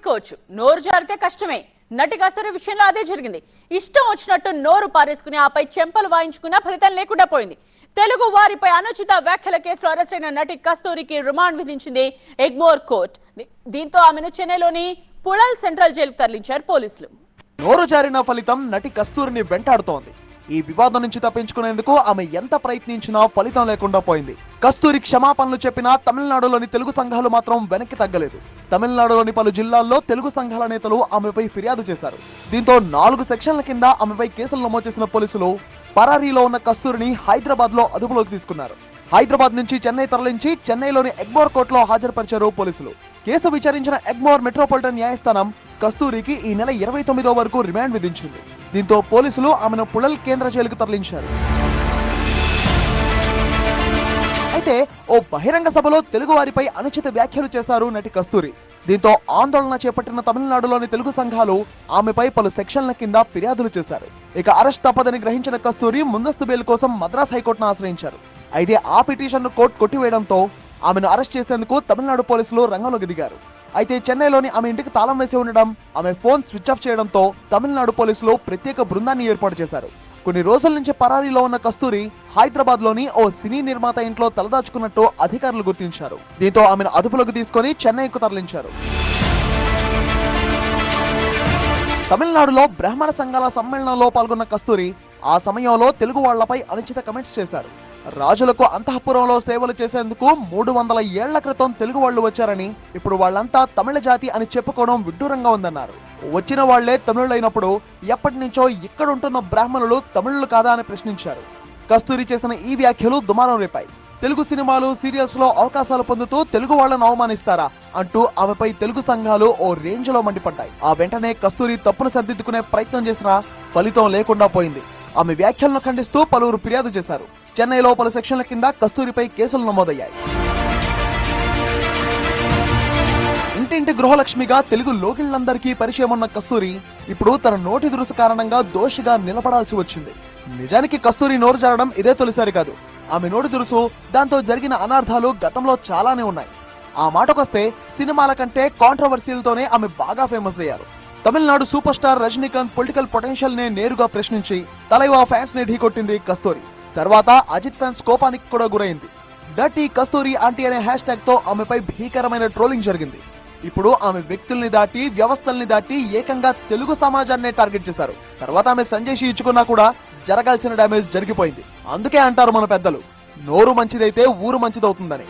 తీసుకోవచ్చు. నోరు జారితే కష్టమే. నటి కస్తూరి విషయంలో అదే జరిగింది. ఇష్టం వచ్చినట్టు నోరు పారేసుకుని ఆపై చెంపలు వాయించుకున్నా ఫలితం లేకుండా పోయింది. తెలుగు వారిపై అనుచిత వ్యాఖ్యల కేసులో అరెస్ట్ అయిన నటి కస్తూరికి రిమాండ్ విధించింది ఎగ్మోర్ కోర్ట్. దీంతో ఆమెను చెన్నైలోని పుళల్ సెంట్రల్ జైలుకు తరలించారు పోలీసులు. నోరు జారిన ఫలితం నటి కస్తూరిని వెంటాడుతోంది. ఈ వివాదం నుంచి తప్పించుకునేందుకు ఆమె ఎంత ప్రయత్నించినా ఫలితం లేకుండా పోయింది. కస్తూరి క్షమాపణలు చెప్పినా తమిళనాడులోని తెలుగు సంఘాలు మాత్రం వెనక్కి తగ్గలేదు. తమిళనాడులోని పలు జిల్లాల్లో తెలుగు సంఘాల నేతలు ఆమెపై ఫిర్యాదు చేశారు. దీంతో నాలుగు సెక్షన్ల కింద ఆమెపై కేసులు నమోదు చేసిన పోలీసులు పరారీలో ఉన్న కస్తూరిని హైదరాబాద్లో అదుపులోకి తీసుకున్నారు. హైదరాబాద్ నుంచి చెన్నై తరలించి చెన్నైలోని ఎగ్మోర్ కోర్టులో హాజరుపరిచారు పోలీసులు. కేసు విచారించిన ఎగ్మోర్ మెట్రోపాలిటన్ న్యాయస్థానం కస్తూరికి ఈ నెల ఇరవై తొమ్మిదో వరకు రిమాండ్ విధించింది. దీంతో పోలీసులు ఆమెను పుళల్ కేంద్ర జైలుకు తరలించారు. అయితే ఓ బహిరంగ సభలో తెలుగు వారిపై అనుచిత వ్యాఖ్యలు చేశారు నటి కస్తూరి. దీంతో ఆందోళన చేపట్టిన తమిళనాడులోని తెలుగు సంఘాలు ఆమెపై పలు సెక్షన్ల కింద ఫిర్యాదులు చేశారు. ఇక అరెస్ట్ తప్పదని గ్రహించిన కస్తూరి ముందస్తు బెయిల్ కోసం మద్రాస్ హైకోర్టును ఆశ్రయించారు. అయితే ఆ పిటిషన్ను కోర్టు కొట్టివేయడంతో ఆమెను అరెస్ట్ చేసేందుకు తమిళనాడు పోలీసులు రంగంలోకి దిగారు. అయితే చెన్నైలోని ఆమె ఇంటికి తాళం వేసి ఉండడం ఆమె ఫోన్ స్విచ్ ఆఫ్ చేయడంతో తమిళనాడు పోలీసులు ప్రత్యేక బృందాన్ని ఏర్పాటు చేశారు. కొన్ని రోజుల నుంచి పరారీలో ఉన్న కస్తూరి హైదరాబాద్లోని ఓ సినీ నిర్మాత ఇంట్లో తలదాచుకున్నట్టు అధికారులు గుర్తించారు. దీంతో ఆమెను అదుపులోకి తీసుకొని చెన్నైకు తరలించారు. తమిళనాడులో బ్రాహ్మణ సంఘాల సమ్మేళనంలో పాల్గొన్న కస్తూరి ఆ సమయంలో తెలుగు వాళ్ళపై అనుచిత కమెంట్స్ చేశారు. రాజులకు అంతఃపురంలో సేవలు చేసేందుకు మూడు వందల ఏళ్ళ క్రితం తెలుగు వాళ్ళు వచ్చారని ఇప్పుడు వాళ్ళంతా తమిళ జాతి అని చెప్పుకోవడం విడ్డూరంగా ఉందన్నారు. వచ్చిన వాళ్ళే తమిళులైనప్పుడు ఎప్పటి నుంచో ఇక్కడుంటున్న బ్రాహ్మణులు తమిళులు కాదా అని ప్రశ్నించారు. కస్తూరి చేసిన ఈ వ్యాఖ్యలు దుమారం రేపాయి. తెలుగు సినిమాలు సీరియల్స్లో అవకాశాలు పొందుతూ తెలుగు వాళ్ళను అవమానిస్తారా అంటూ ఆమెపై తెలుగు సంఘాలు ఓ రేంజ్లో మండిపడ్డాయి. ఆ వెంటనే కస్తూరి తప్పును సర్దిద్దుకునే ప్రయత్నం చేసినా ఫలితం లేకుండా పోయింది. ఆమె వ్యాఖ్యలను ఖండిస్తూ పలువురు ఫిర్యాదు చేశారు. చెన్నైలో పలు సెక్షన్ల కింద కస్తూరిపై కేసులు నమోదయ్యాయి. ఇంటింటి గృహలక్ష్మిగా తెలుగు లోకిళ్ళందరికీ పరిచయం ఉన్న కస్తూరి ఇప్పుడు తన నోటి దురుసు కారణంగా దోషిగా నిలబడాల్సి వచ్చింది. నిజానికి కస్తూరి నోరు జారడం ఇదే తొలిసారి కాదు. ఆమె నోటి దురుసు దాంతో జరిగిన అనార్థాలు గతంలో చాలానే ఉన్నాయి. ఆ మాటకొస్తే సినిమాల కంటే కాంట్రవర్సీలతోనే ఆమె బాగా ఫేమస్ అయ్యారు. Tamil Nadu super star Rajinikanth political potential నే నేరుగా ప్రశ్నించి తలైవా ఫ్యాన్స్ని ఢీకొట్టింది కస్తూరి. తర్వాత అజిత్ ఫ్యాన్స్ కోపానికి కూడా గురైంది. డర్టీ కస్తూరి ఆంటీ అనే హ్యాష్ ట్యాగ్తో ఆమెపై భీకరమైన ట్రోలింగ్ జరిగింది. ఇప్పుడు ఆమె వ్యక్తుల్ని దాటి వ్యవస్థల్ని దాటి ఏకంగా తెలుగు సమాజాన్నే టార్గెట్ చేశారు. తర్వాత ఆమె సంజయ్ ఇచ్చుకున్నా కూడా జరగాల్సిన డ్యామేజ్ జరిగిపోయింది. అందుకే అంటారు మన పెద్దలు నోరు మంచిదైతే ఊరు మంచిదవుతుందని.